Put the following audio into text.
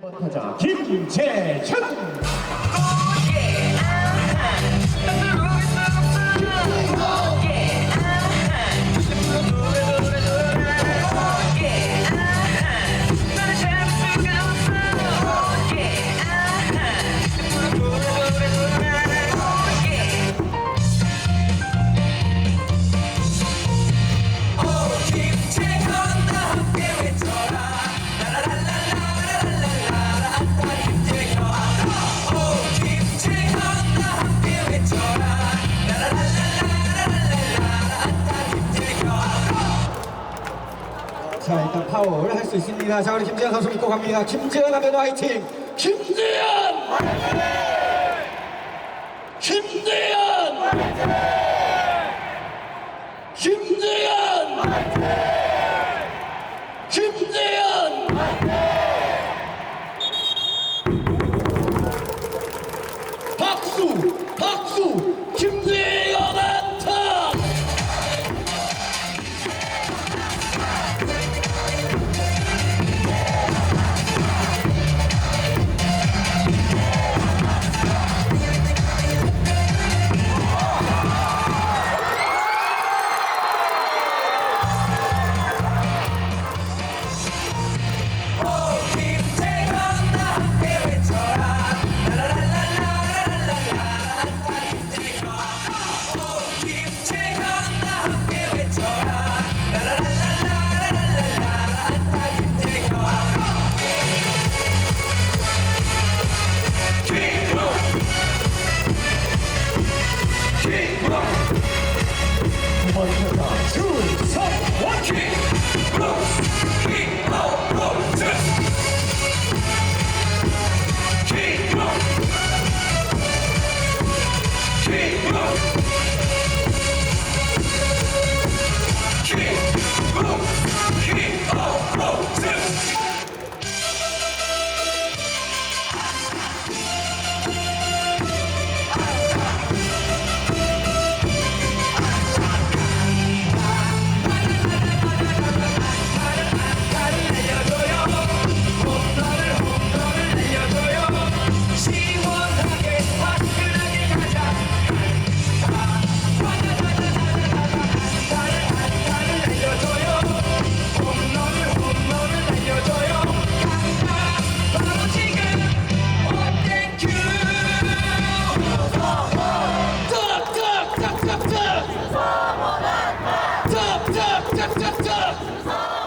타자. 김재현 자 일단 파울 할 수 있습니다. 자 우리 김재현 선수 믿고 갑니다. 김재현 하면 화이팅. 김재현. 김재현. 김재현. 김재현. 박수 박수 Keep moving! Oh!